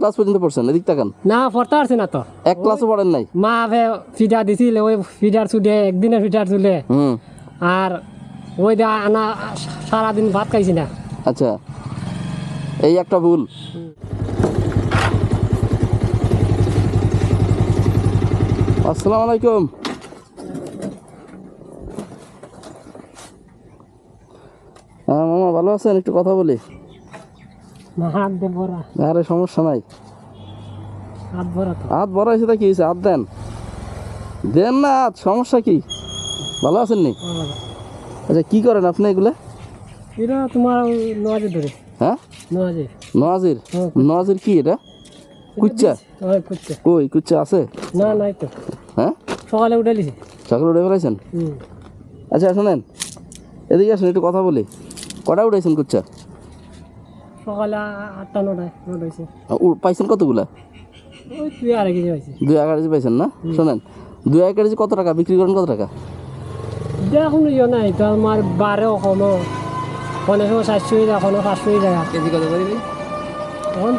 Class পর্যন্ত পড়ছেন? এদিক তাকান। না পড়তে পারছি না তো। এক ক্লাসও পড়েন নাই? মা ফিডার দিছিল ওই চুলে একদিনের চুলে। আর ওই দা আনা সারাদিন ভাত খাইছি না। আচ্ছা। এই একটা ভুল। আসসালামু আলাইকুম। হ্যাঁ মামা ভালো আছেন? একটু কথা বলি। না হাত দে বড়া আরে সমস্যা নাই। হাত ভরা তো। হাত বড় হয়েছে তা কি হয়েছে? হাত দেন। দেন না হাত সমস্যা কি? ভালো আছেন নি? আচ্ছা কি করেন আপনি এগুলা? এটা তোমার নজে ধরে হ্যাঁ? নজে হুম। কি এটা? কুচ্চা কই কুচ্চা আছে? না নাই তো। হ্যাঁ? সকালে উঠে লিছি সকালে উঠে ফেলাইছেন? আচ্ছা শোনেন। এদিকে আসুন একটু কথা বলি। কটা উঠেছেন কুচ্চা সকালে আটটা নটায় নটা হয়েছে পাইছেন কতগুলা? ওই তুই আর কেজি পাইছি। দুই এক কেজি পাইছেন না? শোনেন দুই কেজি কত টাকা? বিক্রি করেন কত টাকা? দেখুন ইয়ে নাই তো আমার বারে কমো কোনো সময় চারশো টাকা কোনো পাঁচশো টাকা। কেজি কত করবি এখন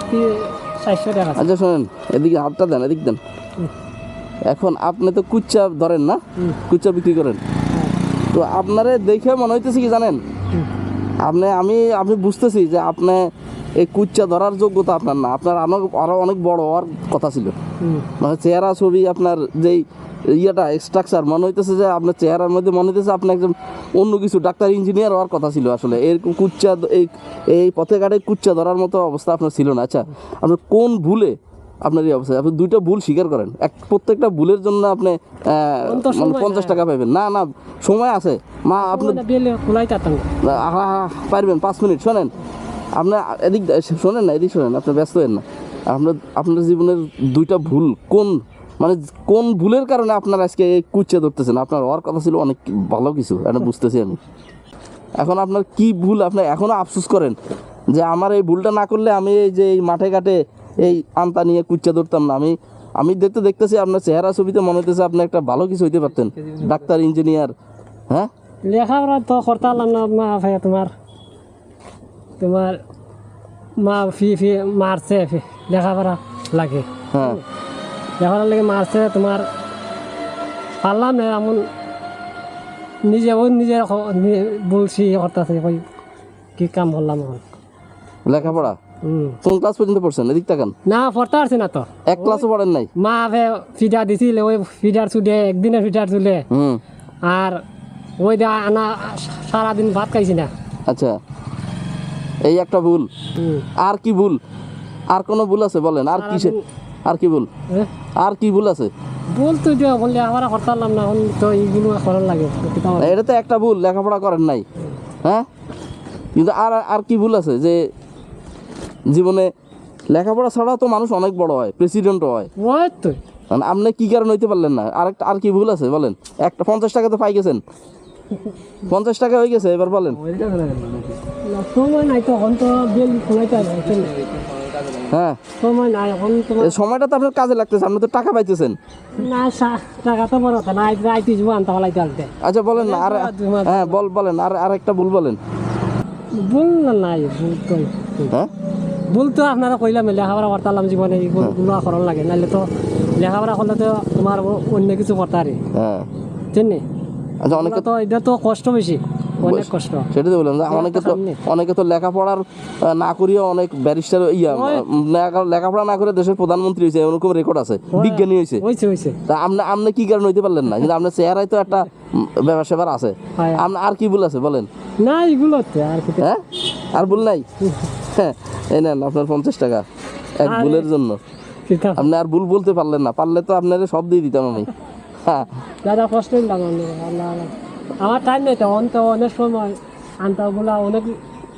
চারশো টাকা। আচ্ছা শোনেন এদিকে হাতটা দেন এদিক দেন। এখন আপনি তো কুচ্চা ধরেন না। কুচ্চা বিক্রি করেন। তো আপনারে দেখে মনে হইতেছে কি জানেন। আপনি আমি আমি বুঝতেছি যে আপনি এই কুচ্চা ধরার যোগ্যতা আপনার না। আপনার আরও আরও অনেক বড় হওয়ার কথা ছিল। মানে চেহারা ছবি আপনার যেই ইয়েটা স্ট্রাকচার মনে হইতেছে যে আপনার চেহারার মধ্যে মনে হইতেছে আপনি একজন অন্য কিছু ডাক্তার ইঞ্জিনিয়ার হওয়ার কথা ছিল আসলে। এরকম কুচ্চা এই এই পথে ঘাটে কুচ্চা ধরার মতো অবস্থা আপনার ছিল না। আচ্ছা আপনার কোন ভুলে আপনার এই অবস্থা। আপনি দুইটা ভুল স্বীকার করেন। এক প্রত্যেকটা ভুলের জন্য আপনি অন্ত মানে পঞ্চাশ টাকা পাবেন না না সময় আছে। মা আপনি ওটা দিলে খোলাই তাতাম আহা, আহা, পারবেন পাঁচ মিনিট শোনেন। আপনার এদিক শোনেন না এদিক শোনেন আপনি ব্যস্ত হন না। আপনার আপনার জীবনের দুইটা ভুল কোন মানে কোন ভুলের কারণে আপনার আজকে কুচ্ছে ধরতেছেন? আপনার হওয়ার কথা ছিল অনেক ভালো কিছু এটা বুঝতেছি আমি। এখন আপনার কি ভুল আপনি এখনও আফসোস করেন যে আমার এই ভুলটা না করলে আমি এই যে এই মাঠে ঘাটে এই আন্তা নিয়ে কুচ্চা ধরতাম না। আমি আমি দেখতে দেখতেছি আপনার চেহারা ছবিতে মনে হইতেছে আপনি একটা ভালো কিছু হইতে পারতেন। ডাক্তার ইঞ্জিনিয়ার হ্যাঁ? লেখাপড়া তো করতে পারলাম না মা ভাই তোমার তোমার মা ফি ফি মারছে ফি- লেখাপড়া লাগে। হ্যাঁ। লেখাপড়া লাগে মারছে তোমার পারলাম না এমন নিজে ওই নিজে বলছি করতেছে কি কাম করলাম লেখাপড়া। কোন ক্লাস পর্যন্ত পড়ছেন? এদিক তাকান। না পড়তে পারছি না তো। এক ক্লাসও পড়েন নাই? মা ফে ফিডার দিছিল ওই ফিডার চুলে একদিনের ফিডার চুলে। আর ওই দা আনা সারাদিন ভাত খাইছি না। আচ্ছা। এই একটা ভুল। আর কি ভুল? আর কোনো ভুল আছে বলেন? আর কিসে আর কি ভুল? আর কি ভুল আছে? বললে আবার করতে পারলাম না তো এইগুলো করার লাগে। এটা তো একটা ভুল লেখাপড়া করেন নাই। হ্যাঁ? কিন্তু আর আর কি ভুল আছে? যে জীবনে লেখাপড়া ছাড়া তো মানুষ অনেক বড় হয় প্রেসিডেন্টও হয়। মানে আপনি কি কারণে হইতে পারলেন না? আর একটা আর কি ভুল আছে বলেন। একটা পঞ্চাশ টাকা তো পাই গেছেন। পঞ্চাশ টাকা হয়ে গেছে এবার বলেন। হ্যাঁ। সময়টা তো আপনার কাজে লাগতেছে আপনি তো টাকা পাইতেছেন। আচ্ছা বলেন না আর হ্যাঁ বল বলেন আর আর একটা ভুল বলেন। বল না নাই হ্যাঁ? ভুল তো আপনারা কইলাম লেখাপড়া করতে পারলাম জীবনে করার লাগে নাহলে তো লেখাপড়া করলে তো তোমার অন্য কিছু করতে পারে। হ্যাঁ। চিনি আচ্ছা অনেকে তো এটা তো কষ্ট বেশি অনেক কষ্ট। সেটাই তো বললাম অনেকে তো অনেকে তো লেখাপড়ার না করিয়া অনেক ব্যারিস্টার ইয়া লেখাপড়া না করে দেশের প্রধানমন্ত্রী হয়েছে এরকম রেকর্ড আছে বিজ্ঞানী হয়েছে। হয়েছে হয়েছে। তা আপনি আপনি কি কারণে হইতে পারলেন না? কিন্তু আপনার চেহারায় তো একটা ব্যাপার স্যাপার আছে। আপনি আর কি ভুল আছে বলেন? না এগুলো আর হ্যাঁ? আর ভুল নাই? হ্যাঁ। এই নেন আপনার পঞ্চাশ টাকা এক। ভুলের জন্য। আপনি আর ভুল বলতে পারলেন না পারলে তো আপনার সব দিয়ে দিতাম আমি। হ্যাঁ। দাদা কষ্ট। আমার টাইম নেই তো অন তো অনেক সময় আনতে ওগুলা অনেক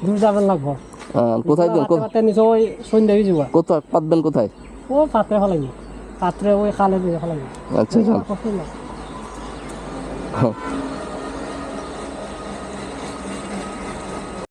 দূর যাবেন লাগবো। হ্যাঁ, কোথায় হয়ে যাব। কোথায়? পাতবেন কোথায়? ও পাত্রে ফেলাইনি পাত্রে ওই খালে দিয়ে ফেলাইনি আচ্ছা যান। হ্যাঁ।